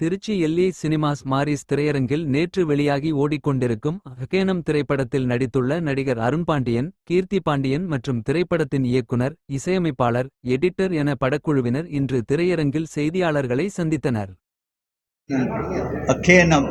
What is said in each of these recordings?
Trichy எல்ஏ cinemas Maurice திரையரங்கில் நேற்று வெளியாகி ஓடிக்கொண்டிருக்கும் அகேனம் திரைப்படத்தில் நடித்துள்ள நடிகர் அருண் பாண்டியன் கீர்த்தி பாண்டியன் மற்றும் திரைப்படத்தின் இயக்குனர் இசையமைப்பாளர் எடிட்டர் என படக்குழுவினர் இன்று திரையரங்கில் செய்தியாளர்களை சந்தித்தனர். அகேனம்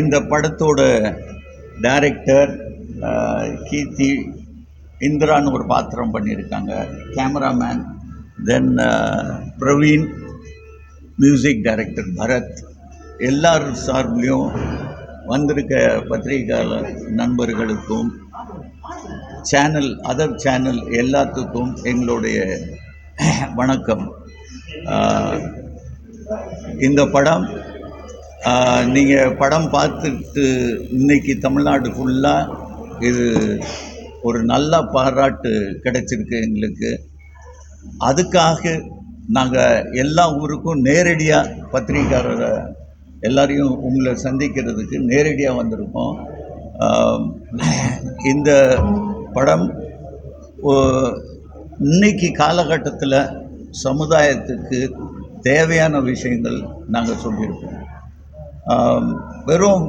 இந்த படத்தோட டைரக்டர் கீர்த்தி இந்திரான்னு ஒரு பாத்திரம் பண்ணியிருக்காங்க. Cameraman then Praveen music director Bharath எல்லார் சார்பிலையும் வந்திருக்க பத்திரிகையாளர் நண்பர்களுக்கும் சேனல் அதர் சேனல் எல்லாத்துக்கும் எங்களுடைய வணக்கம். இந்த படம் நீங்கள் படம் பார்த்துட்டு இன்னைக்கு தமிழ்நாடு ஃபுல்லாக இது ஒரு நல்ல பாராட்டு கிடைச்சிருக்கு எங்களுக்கு. அதுக்காக நாங்கள் எல்லா ஊருக்கும் நேரடியாக பத்திரிக்கையாளரை எல்லாரையும் உங்களை சந்திக்கிறதுக்கு நேரடியாக வந்திருக்கோம். இந்த படம் இன்னைக்கு காலகட்டத்தில் சமுதாயத்துக்கு தேவையான விஷயங்கள் நாங்கள் சொல்லியிருக்கோம். வெறும்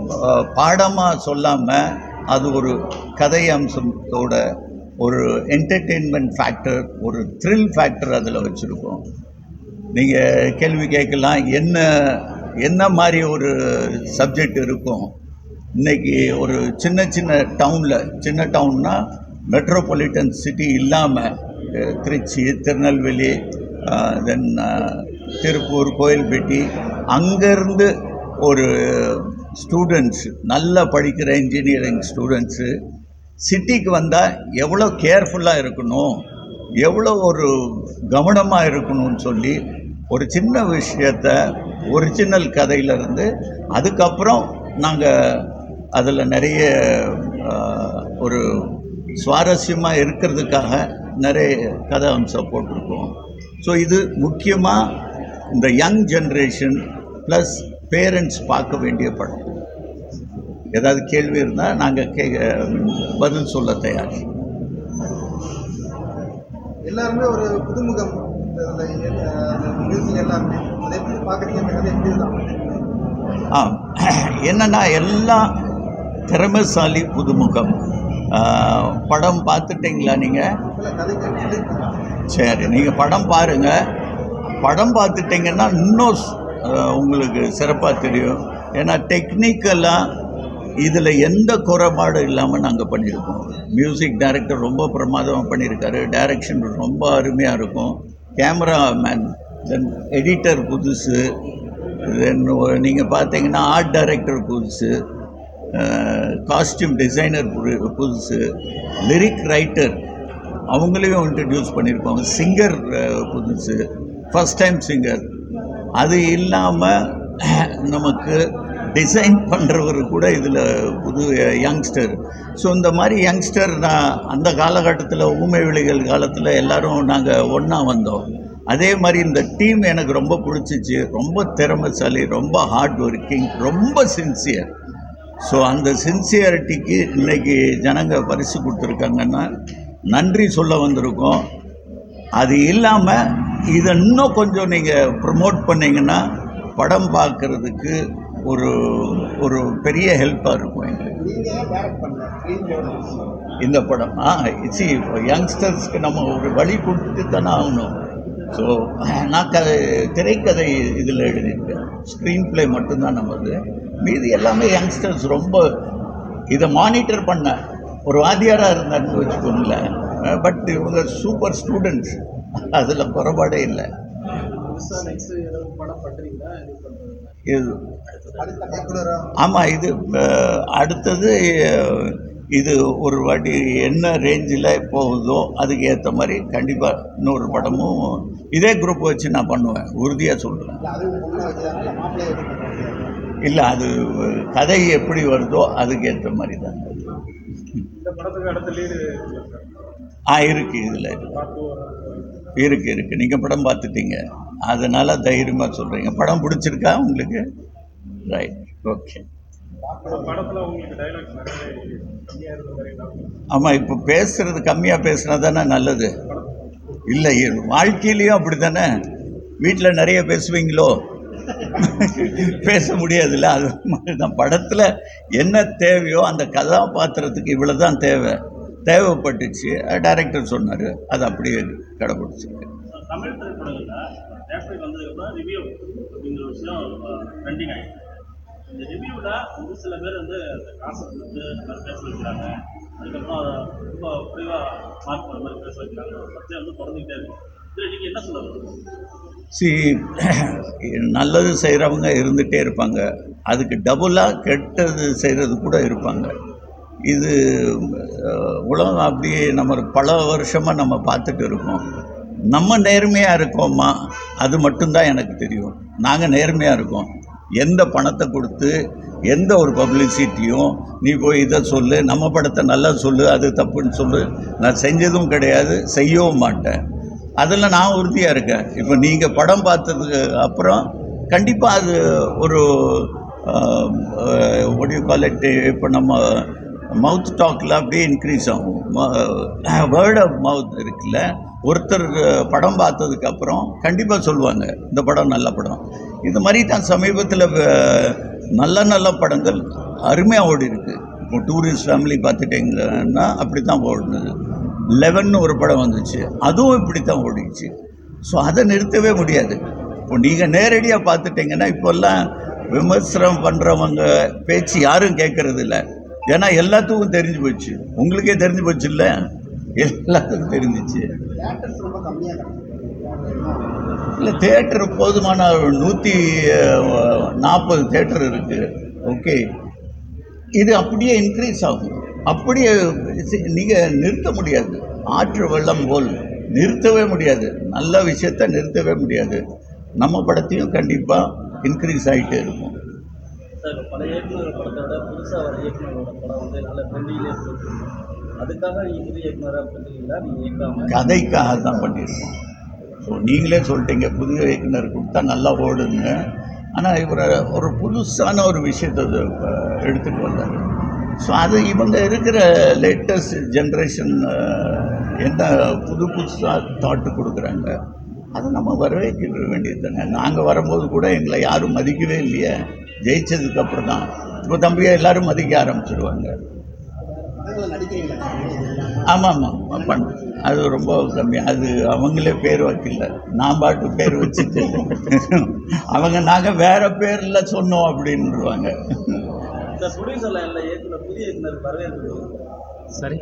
பாடமாக சொல்லாமல் அது ஒரு கதை அம்சத்தோட ஒரு என்டர்டெயின்மெண்ட் ஃபேக்டர் ஒரு த்ரில் ஃபேக்டர் அதில் வச்சுருக்கோம். நீங்கள் கேள்வி கேட்கலாம் என்ன என்ன மாதிரி ஒரு சப்ஜெக்ட் இருக்கும்? இன்னைக்கு ஒரு சின்ன சின்ன டவுனில் சின்ன டவுன்னா மெட்ரோபாலிட்டன் சிட்டி இல்லாமல் திருச்சி திருநெல்வேலி தென் திருப்பூர் கோயில்பேட்டி அங்கேருந்து ஒரு ஸ்டூடெண்ட்ஸ் நல்லா படிக்கிற இன்ஜினியரிங் ஸ்டூடெண்ட்ஸு சிட்டிக்கு வந்தால் எவ்வளோ கேர்ஃபுல்லாக இருக்கணும் எவ்வளோ ஒரு கவனமாக இருக்கணும்னு சொல்லி ஒரு சின்ன விஷயத்த ஒரிஜினல் கதையிலேருந்து அதுக்கப்புறம் நாங்கள் அதில் நிறைய ஒரு சுவாரஸ்யமாக இருக்கிறதுக்காக நிறைய கதை அம்சம் போட்டிருக்கோம். ஸோ இது முக்கியமாக இந்த யங் ஜென்ரேஷன் ப்ளஸ் பேரண்ட்ஸ் பார்க்க வேண்டிய படம். ஏதாவது கேள்வி இருந்தால் நாங்கள் கே பதில் சொல்ல தயார். எல்லாருமே ஒரு புதுமுகம். எல்லாருமே. அதை பார்க்குறீங்க ஆ என்னன்னா எல்லாம் திறமைசாலி புதுமுகம். படம் பார்த்துட்டீங்களா நீங்கள் சரி நீங்கள் படம் பாருங்கள் படம் பார்த்துட்டிங்கன்னா இன்னும் உங்களுக்கு சிறப்பாக தெரியும். ஏன்னா டெக்னிக்கலாக இதில் எந்த குறைபாடும் இல்லாமல் நாங்கள் பண்ணியிருக்கோம். மியூசிக் டைரக்டர் ரொம்ப பிரமாதமாக பண்ணியிருக்காரு. டைரக்ஷன் ரொம்ப அருமையாக இருக்கும். கேமராமேன் தென் எடிட்டர் புதுசு. தென் நீங்கள் பார்த்தீங்கன்னா ஆர்ட் டைரக்டர் புதுசு. காஸ்டியூம் டிசைனர் புதுசு. லிரிக் ரைட்டர் அவங்களையும் இன்ட்ரடியூஸ் பண்ணியிருக்கோம். சிங்கர் புதுசு. ஃபஸ்ட் டைம் சிங்கர் அது இல்லாமல் நமக்கு டிசைன் பண்ணுறவர் கூட இதில் புது யங்ஸ்டர் ஸோ இந்த மாதிரி யங்ஸ்டர் நான் அந்த காலகட்டத்தில் ஊமை விழிகள் காலத்தில் எல்லோரும் நாங்கள் ஒன்றா வந்தோம். அதே மாதிரி இந்த டீம் எனக்கு ரொம்ப பிடிச்சிச்சு. ரொம்ப திறமைசாலி ரொம்ப ஹார்ட் ஒர்க்கிங் ரொம்ப சின்சியர் ஸோ அந்த சின்சியாரிட்டிக்கு இன்றைக்கி ஜனங்க பரிசு கொடுத்துருக்காங்கன்னா நன்றி சொல்ல வந்திருக்கோம். அது இல்லாமல் இதை இன்னும் கொஞ்சம் நீங்கள் ப்ரமோட் பண்ணீங்கன்னா படம் பார்க்குறதுக்கு ஒரு ஒரு பெரிய ஹெல்ப்பாக இருக்கும் எங்களுக்கு. இந்த படம். ஆ சி யங்ஸ்டர்ஸ்க்கு நம்ம ஒரு வழி கொடுத்து தானே ஆகணும். ஸோ நான் க திரைக்கதை இதில் எழுதியிருக்கேன். ஸ்க்ரீன் ப்ளே மட்டும்தான் நமது. மீதி எல்லாமே யங்ஸ்டர்ஸ் ரொம்ப இதை மானிட்டர் பண்ண. ஒரு வாத்தியாராக இருந்தார்னு வச்சுக்கோங்களேன். பட் இவங்க சூப்பர் ஸ்டூடெண்ட்ஸ் அதில் குறைபாடே இல்லை. இது ஆமாம் இது அடுத்தது இது ஒரு வாட்டி என்ன ரேஞ்சில் போகுதோ அதுக்கு ஏற்ற மாதிரி கண்டிப்பாக இன்னொரு படமும் இதே குரூப் வச்சு நான் பண்ணுவேன். உறுதியாக சொல்கிறேன் இல்லை அது கதை எப்படி வருதோ அதுக்கு ஏற்ற மாதிரி தான். ஆ இருக்குது இதில் இருக்கு. இருக்குது நீங்கள் படம் பார்த்துட்டீங்க. அதனால் தைரியமாக சொல்கிறீங்க படம் பிடிச்சிருக்கா உங்களுக்கு? ரைட் ஓகே ஆமாம் இப்போ பேசுகிறது கம்மியாக பேசுனா தானே நல்லது. இல்லை வாழ்க்கையிலையும் அப்படி தானே வீட்டில் நிறைய பேசுவீங்களோ? பேச முடியாதுல்ல. அது மாதிரி தான் படத்தில் என்ன தேவையோ அந்த கதாபாத்திரத்துக்கு இவ்வளோ தான் தேவை. தேவைப்பட்டுச்சு. டைரக்டர் சொன்னார். அது அப்படியே கடைபிடிச்சிருக்கு. தமிழ் வந்ததுக்கப்புறம் ரிவ்யூ அப்படிங்கிற விஷயம் ட்ரெண்டிங் ஆகிடுச்சு இந்த ரிவ்யூவில் ஒரு சில பேர் வந்து அந்த காசை கொடுத்து மாதிரி பேச வைக்கிறாங்க. அதுக்கப்புறம் அதை ரொம்ப குறைவாக மார்க் பண்ண மாதிரி பேச வைக்கிறாங்க. ஒரு சர்ச்சை வந்து குறைஞ்சிக்கிட்டே இருக்கும் இதில் நீங்கள் என்ன சொல்ல சி நல்லது செய்கிறவங்க இருந்துகிட்டே இருப்பாங்க. அதுக்கு டபுளாக கெட்டது செய்கிறது கூட இருப்பாங்க. இது உலகம் அப்படியே நம்ம பல வருஷமாக நம்ம பார்த்துட்டு இருக்கோம். நம்ம நேர்மையாக இருக்கோமா? அது மட்டும்தான் எனக்கு தெரியும். நாங்கள் நேர்மையாக இருக்கோம். எந்த பணத்தை கொடுத்து எந்த ஒரு பப்ளிசிட்டியும் நீ போய் இதை சொல்லு நம்ம படத்தை நல்லா சொல்லு அது தப்புன்னு சொல்லு. நான் செஞ்சதும் கிடையாது செய்யவும் மாட்டேன். அதில் நான் உறுதியாக இருக்கேன். இப்போ நீங்கள் படம் பார்த்ததுக்கு அப்புறம் கண்டிப்பாக அது ஒரு ஒடியோ குவாலிட்டி இப்போ நம்ம மவுத் டாக்கில் அப்படியே இன்க்ரீஸ் ஆகும். வேர்ட் ஆஃப் மவுத் இருக்குல்ல ஒருத்தர் படம் பார்த்ததுக்கு அப்புறம் கண்டிப்பாக சொல்லுவாங்க இந்த படம் நல்ல படம். இது மாதிரி தான் சமீபத்தில் நல்ல நல்ல படங்கள் அருமையாக ஓடி இருக்குது இப்போ டூரிஸ்ட் ஃபேமிலி பார்த்துட்டிங்கன்னா அப்படி தான் ஓடுனது. லெவன் ஒரு படம் வந்துச்சு அதுவும் இப்படி தான் ஓடிச்சு ஸோ அதை நிறுத்தவே முடியாது. இப்போ நீங்கள் நேரடியாக பார்த்துட்டிங்கன்னா இப்போல்லாம் விமர்சனம் பண்ணுறவங்க பேச்சு யாரும் கேட்கறது இல்ல. ஏன்னா எல்லாத்துக்கும் தெரிஞ்சு போச்சு. உங்களுக்கே தெரிஞ்சு போச்சு இல்லை? எல்லாத்துக்கும் தெரிஞ்சிச்சு. இல்லை தேட்டர் போதுமான நூற்றி நாற்பது தேட்டர் இருக்குது ஓகே இது அப்படியே இன்க்ரீஸ் ஆகும். அப்படியே நீங்கள் நிறுத்த முடியாது. ஆற்று வெள்ளம் போல் நிறுத்தவே முடியாது. நல்ல விஷயத்த நிறுத்தவே முடியாது. நம்ம படத்தையும் கண்டிப்பாக இன்க்ரீஸ் ஆகிட்டே இருக்கும். சார் பல இயக்குனர் படத்தோட புதுசாக வர இயக்குனரோட படம் வந்து நல்ல ட்ரெண்டிங்லேயே அதுக்காக நீங்கள் இயக்குனராக பண்ணுறீங்களா நீங்கள் இயக்காமல் கதைக்காக தான் பண்ணியிருக்கோம். ஸோ நீங்களே சொல்லிட்டீங்க புதிய இயக்குனர் கொடுத்தா நல்லா ஓடுங்க ஆனால் இவர் ஒரு புதுசான ஒரு விஷயத்தை எடுத்துகிட்டு வந்தார். ஸோ அது இவங்க இருக்கிற லேட்டஸ்ட் ஜென்ரேஷன் என்ன புது புதுசாக தாட்டு கொடுக்குறாங்க அதை நம்ம வரவேற்க வேண்டியது தானே நாங்கள் வரும்போது கூட எங்களை யாரும் மதிக்கவே இல்லையே. ஜெயிச்சதுக்கப்புறம் தான் இப்போ தம்பியை எல்லோரும் மதிக்க ஆரம்பிச்சிடுவாங்க ஆமாம் ஆமாம். பண்ண அது ரொம்ப கம்மி. அது அவங்களே பேர் வைக்கல. நான் பாட்டு பேர் வச்சுட்டு அவங்க நாங்கள் வேற பேரில் சொன்னோம் வரவேற்பு. சரி.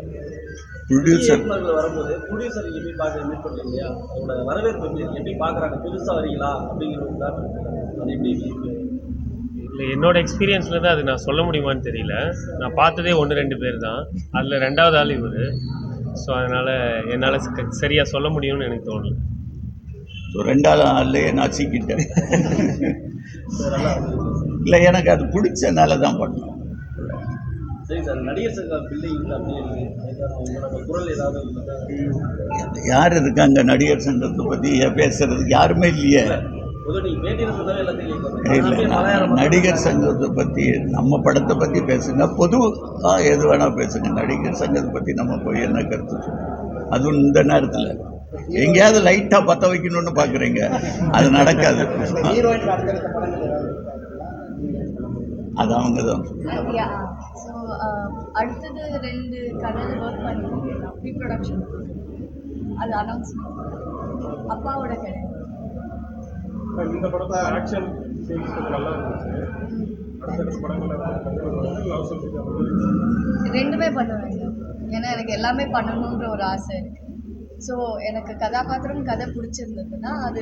ப்ரொடியூசர். வரும்போது ப்ரொடியூசர் எப்படி பார்க்க மீட் பண்ணுறீங்க இல்லையா? அதோட வரவேற்பு எப்படி பார்க்குறாங்க? புதுசாக வரீங்களா? அப்படிங்கிற ஒரு எப்படி? இல்லை என்னோட எக்ஸ்பீரியன்ஸில் தான் அது நான் சொல்ல முடியுமான்னு தெரியல. நான் பார்த்ததே ஒன்று ரெண்டு பேர் தான். அதில் ரெண்டாவது ஆள் இவர். ஸோ அதனால் என்னால் சரியாக சொல்ல முடியும்னு எனக்கு தோணல. ஸோ ரெண்டாவது நாள்லேயே நான் சீக்கிட்டேன் இல்லை எனக்கு அது பிடிச்சனால தான் பண்ணோம். யார் இருக்காங்க நடிகர் சங்கத்தை பற்றி பேசுறதுக்கு? யாருமே இல்லையே. நடிகர் சங்கத்தை பற்றி நம்ம படத்தை பற்றி பேசுங்க. பொதுவாக எது வேணால் பேசுங்க. நடிகர் சங்கத்தை பற்றி நம்ம போய் என்ன கருத்து சொல்லுவோம்? அதுவும் இந்த நேரத்தில். எங்கேயாவது லைட்டாக பற்ற வைக்கணும்னு பார்க்குறீங்க அது நடக்காது. அது அவங்க தான் யா ஸோ அடுத்தது ரெண்டு கதையில் ஒர்க் பண்ணிட்டு ப்ரீ ப்ரொடக்ஷன் அது அனௌன்ஸ்மெண்ட் அப்பாவோட கடை இந்த படத்தை ஆக்ஷன் சீன்ஸ் நல்லா இருந்துச்சு. அடுத்த ரெண்டுமே பண்ணுவேன். ஏன்னா எனக்கு எல்லாமே பண்ணணுன்ற ஒரு ஆசை இருக்குது ஸோ எனக்கு கதாபாத்திரம் கதை பிடிச்சிருந்ததுன்னா அது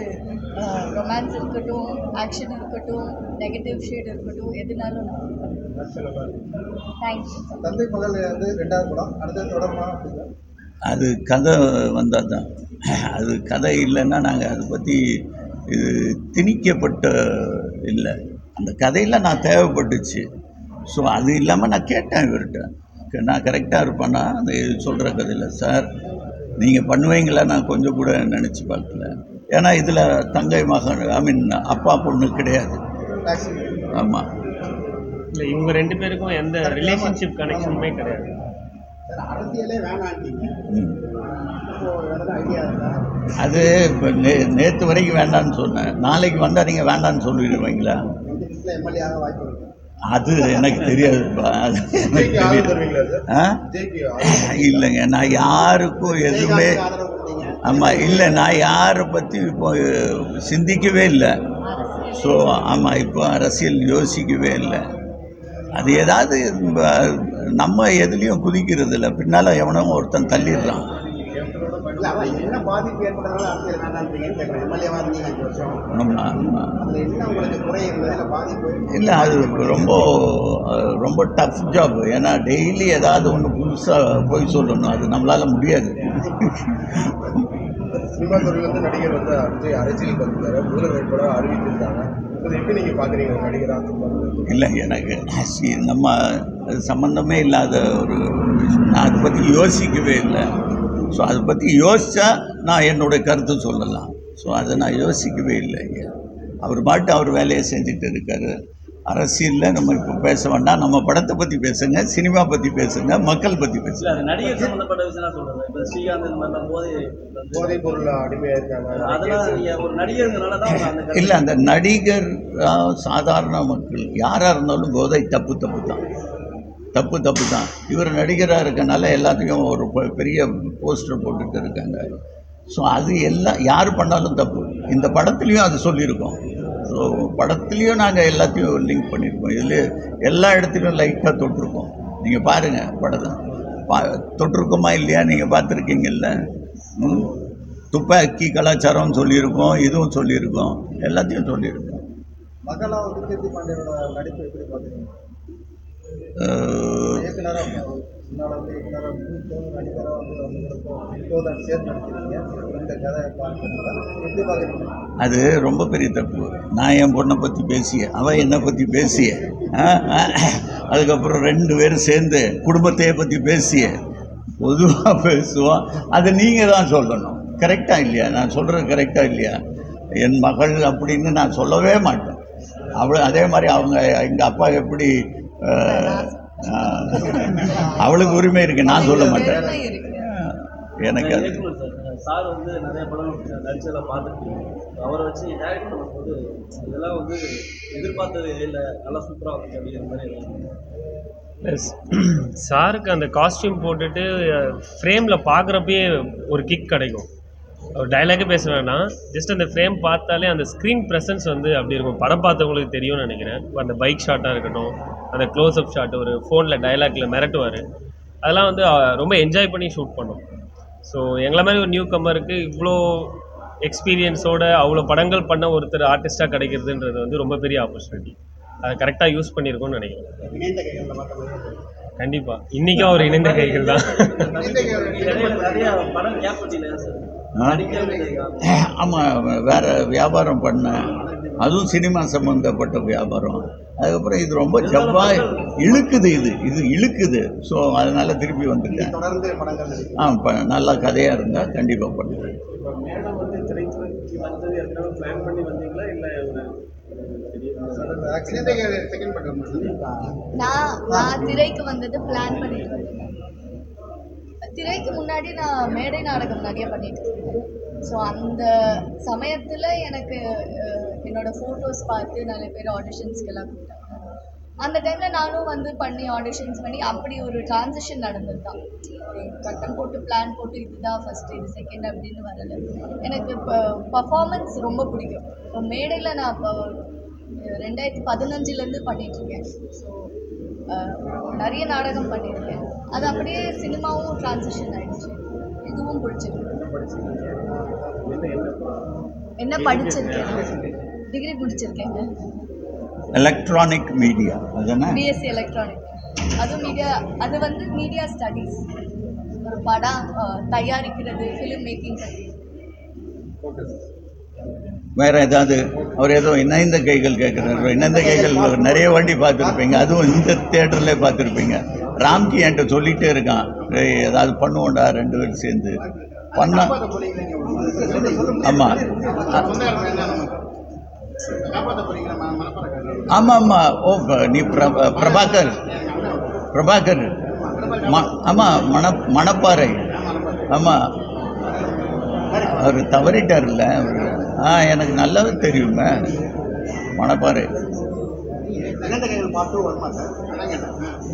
ரொமான்ஸ் இருக்கட்டும் ஆக்ஷன் இருக்கட்டும் நெகட்டிவ் ஷேட் இருக்கட்டும் எதுனாலும் தேங்க்யூ தந்தை மகள் வந்து ரெண்டாவது படம். அடுத்தது தொடருமா அது கதை வந்தால் தான் அது கதை இல்லைன்னா நாங்கள் அதை பற்றி இது திணிக்கப்பட்ட இல்லை. அந்த கதையில் நான் தேவைப்பட்டுச்சு. ஸோ அது இல்லாமல் நான் கேட்டேன் இவர்கிட்ட. நான் கரெக்டாக இருப்பேன்னா அந்த சொல்கிற கதையில் சார் நீங்கள் பண்ணுவீங்களா? நான் கொஞ்சம் கூட நினச்சி பார்க்கல. ஏன்னா இதில் தங்கை மகன் ஐ மீன் அப்பா பொண்ணு கிடையாது. ஆமாம் இல்லை இவங்க ரெண்டு பேருக்கும் எந்த ரிலேஷன்ஷிப் கனெக்ஷனுமே கிடையாது. அரசியலே அது இப்போ நே நேற்று வரைக்கும் வேண்டான்னு சொன்னேன். நாளைக்கு வந்தால் நீங்கள் வேண்டான்னு சொல்லிடுவீங்களா? அது எனக்கு தெரியாதுப்பா அது எனக்கு தெரியாது. இல்லைங்க நான் யாருக்கும் எதுவுமே ஆமாம் இல்லை நான் யாரை பற்றி இப்போ சிந்திக்கவே இல்லை. ஸோ ஆமாம் இப்போ அரசியல் யோசிக்கவே இல்லை. அது ஏதாவது நம்ம எதுலேயும் குதிக்கிறது இல்லை பின்னால் எவனோ ஒருத்தன் தள்ளிடுறான். இல்லை அது ரொம்ப ரொம்ப டஃப் ஜாப் ஏன்னா டெய்லி ஏதாவது ஒன்று புதுசாக போய் சொல்லணும். அது நம்மளால் முடியாது. சினிமா துறையில இருந்து நடிகர் வந்து விஜய் அரசியலுக்கு வந்தாரு முதல்வர் வேட்பாளராக அறிவித்திருக்காங்க அது எப்படி நீங்கள் பார்க்குறீங்க நடிகராக இல்லை எனக்கு நம்ம அது சம்மந்தமே இல்லாத ஒரு நான் அதை பற்றி யோசிக்கவே இல்லை. ஸோ அதை பற்றி யோசித்தா நான் என்னுடைய கருத்து சொல்லலாம். ஸோ அதை நான் யோசிக்கவே இல்லைங்க அவர் பாட்டு அவர் வேலையை செஞ்சுட்டு இருக்காரு. அரசியலில் நம்ம இப்போ பேச வேண்டாம். நம்ம படத்தை பற்றி பேசுங்க சினிமா பற்றி பேசுங்க மக்கள் பற்றி பேசுங்க. அது நடிகர் சம்பந்தப்பட்ட விஷயம் தான் சொல்றேன். இப்ப ஸ்ரீகாந்த் இந்த மாதிரிலாம் போதை போதைப் பொருள் அடிமையா இருக்காங்க. அதெல்லாம் நீங்க ஒரு நடிகர்ங்கிறனால தான் அவங்க அந்த இல்லை அந்த நடிகர் சாதாரண மக்கள் யாராக இருந்தாலும் போதை தப்பு தப்பு தான். தப்பு தப்பு தான். இவர் நடிகராக இருக்கனால எல்லாத்தையும் ஒரு பெரிய போஸ்டர் போட்டுட்டு இருக்காங்க. ஸோ அது எல்லாம் யார் பண்ணாலும் தப்பு. இந்த படத்துலேயும் அது சொல்லியிருக்கோம். ஸோ படத்துலேயும் நாங்கள் எல்லாத்தையும் லிங்க் பண்ணியிருக்கோம் இதில் எல்லா இடத்துலையும் லைட்டாக தொட்டிருக்கோம். நீங்கள் பாருங்கள் படத்தை. பா தொட்டிருக்கோமா இல்லையா? நீங்கள் பார்த்துருக்கீங்கல்ல? துப்பாக்கி கலாச்சாரம் சொல்லியிருக்கோம் இதுவும் சொல்லியிருக்கோம் எல்லாத்தையும் சொல்லியிருக்கோம். மகளா நடிப்பு எப்படி இயக்குனராக முன்னால் வந்து இயக்குனராக மூத்தோ நடிகராக வந்து வந்ததுக்கும் இப்போதான் சேர்த்து நடத்திருக்கீங்க இந்த கதை பார்க்கறதுனால எப்படி பார்க்குறீங்க அது ரொம்ப பெரிய தப்பு. நான் என் பொண்ணை பற்றி பேசிய அவன் என்னை பற்றி பேசிய அதுக்கப்புறம் ரெண்டு பேரும் சேர்ந்து குடும்பத்தையே பற்றி பேசிய பொதுவாக பேசுவோம் அதை நீங்கள் தான் சொல்லணும். கரெக்டாக இல்லையா? நான் சொல்கிறது கரெக்டாக இல்லையா? என் மகள் அப்படின்னு நான் சொல்லவே மாட்டேன். அவ்வளோ அதே மாதிரி அவங்க எங்கள் அப்பா எப்படி அவளுக்கு உரிமை இருக்குது நான் சொல்ல மாட்டேன். இருக்கு. எனக்கு அது சார் வந்து நிறைய படம் நடிச்சதெல்லாம் பார்த்துருக்கீங்க. அவரை வச்சு டேரக்ட் பண்ணும்போது இதெல்லாம் வந்து எதிர்பார்த்ததே இல்லை நல்லா சூப்பராக வந்துச்சு அப்படிங்கிற மாதிரி சாருக்கு அந்த காஸ்டியூம் போட்டுட்டு ஃப்ரேமில் பார்க்குறப்பயே ஒரு கிக் கிடைக்கும். அவர் டைலாகே பேச வேணாம் ஜஸ்ட் அந்த ஃப்ரேம் பார்த்தாலே அந்த ஸ்க்ரீன் ப்ரெசன்ஸ் வந்து அப்படி இருக்கும். படம் பார்த்தவங்களுக்கு தெரியும்னு நினைக்கிறேன். அந்த பைக் ஷாட்டாக இருக்கட்டும் அந்த க்ளோஸ்அப் ஷாட் ஒரு ஃபோனில் டைலாக்ல மிரட்டுவார். அதெல்லாம் வந்து ரொம்ப என்ஜாய் பண்ணி ஷூட் பண்ணோம். ஸோ எங்களை மாதிரி ஒரு நியூ கம்மருக்கு இவ்வளோ எக்ஸ்பீரியன்ஸோட அவ்வளோ படங்கள் பண்ண ஒருத்தர் ஆர்டிஸ்ட்டாக கிடைக்கிறதுன்றது வந்து ரொம்ப பெரிய ஆப்பர்ச்சுனிட்டி அதை கரெக்டாக யூஸ் பண்ணியிருக்கோம்னு நினைக்கிறேன். இணைந்த கைகளில் பார்க்குறது கண்டிப்பா. இன்னைக்கும் அவர் இணைந்த கைகள் தான். ஆமாம் வேற வியாபாரம் பண்ணேன் அதுவும் சினிமா சம்மந்தப்பட்ட வியாபாரம். அதுக்கப்புறம் இது ரொம்ப செவ்வாய் இழுக்குது இது. இது இழுக்குது. ஸோ அதனால திருப்பி வந்துட்டேன். தொடர்ந்து படங்கள் நடிக்கும் ஆ இப்போ நல்ல கதையாக இருந்தால் கண்டிப்பாக பண்ணுறேன் இப்போ மேடம் வந்து திரைத்துறைக்கு வந்தது ஏற்கனவே பிளான் பண்ணி வந்தீங்களா? இல்லை ஒரு இணைந்த கைகள் செகண்ட் படம் நான் நான் திரைக்கு வந்தது பிளான் பண்ணிட்டு திரைக்கு முன்னாடி நான் மேடை நாடகம் நிறைய பண்ணிட்டு இருந்தேன். ஸோ அந்த சமயத்தில் எனக்கு என்னோடய என்னோட ஃபோட்டோஸ் பார்த்து நிறைய பேர் ஆடிஷன்ஸ்க்கெல்லாம் கூப்பிட்டாங்க. அந்த டைமில் நானும் வந்து பண்ணி ஆடிஷன்ஸ் பண்ணி அப்படி ஒரு டிரான்சிஷன் நடந்தது தான் கட்டம் போட்டு பிளான் போட்டு இதுதான் ஃபஸ்ட்டு இது செகண்ட் அப்படின்னு வரல. எனக்கு இப்போ பர்ஃபார்மன்ஸ் ரொம்ப பிடிக்கும். இப்போ மேடையில் நான் இப்போ ரெண்டாயிரத்தி பதினஞ்சுலேருந்து பண்ணிகிட்ருக்கேன் ஸோ நிறைய நாடகம் பண்ணியிருக்கேன் அது அப்படியே சினிமாவும் டிரான்சிஷன் ஆயிடுச்சு. இதுவும் பிடிச்சிருக்கு. என்ன படிச்சிருக்கேன்? டிகிரி முடிச்சிருக்கேங்க. எலக்ட்ரானிக் மீடியா அதுதானே? பிஎஸ்சி எலக்ட்ரானிக் அதுவும் மீடியா அது வந்து மீடியா ஸ்டடீஸ் ஒரு படம் தயாரிக்கிறது ஃபிலிம் மேக்கிங் பற்றி வேற ஏதாவது? அவர் ஏதோ இணைந்த கைகள் கேட்குறாரு இணைந்த கைகள் நிறைய வாட்டி பார்த்துருப்பீங்க. அதுவும் இந்த தேட்டர்ல பார்த்துருப்பீங்க. ராம்கி என்கிட்ட சொல்லிகிட்டே இருக்கான். ஏதாவது பண்ணுவோம்டா ரெண்டு பேரும் சேர்ந்து. பண்ண ஆமாம் ஆமாம் ஆமாம் ஓ ப- நீ பிரபாகர். பிரபாகர். ம ஆமாம் மண மணப்பாறை. ஆமாம் அவர் தவறிட்டார்ல அவர். ஆ எனக்கு நல்லாவே தெரியுமே. மணப்பாறை.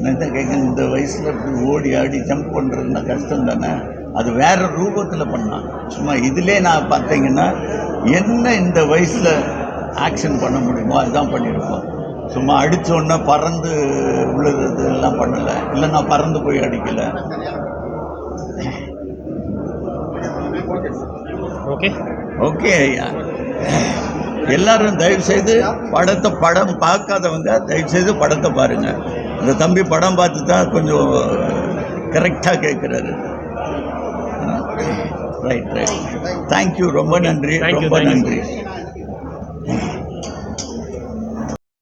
இந்த கேட்க இந்த வயசில் இப்படி ஓடி ஆடி ஜம்ப் பண்ணுறதுனா கஷ்டம் தானே? அது வேற ரூபத்தில் பண்ணான் சும்மா இதிலே நான் பார்த்தீங்கன்னா என்ன இந்த வயசில் ஆக்ஷன் பண்ண முடியுமோ அதுதான் பண்ணியிருப்போம். சும்மா அடிச்ச உடனே பறந்து விழுறது எல்லாம் பண்ணலை. இல்லை நான் பறந்து போய் அடிக்கலை. ஓகே ஓகே ஐயா. எல்லாரும் தயவு செய்து படத்தை படம் பார்க்காதவங்க தயவு செய்து படத்தை பாருங்க. இந்த தம்பி படம் பார்த்து தான் கொஞ்சம் கரெக்டாக கேட்குறாரு. ரைட் ரைட் தேங்க்யூ ரொம்ப நன்றி. ரொம்ப. நன்றி.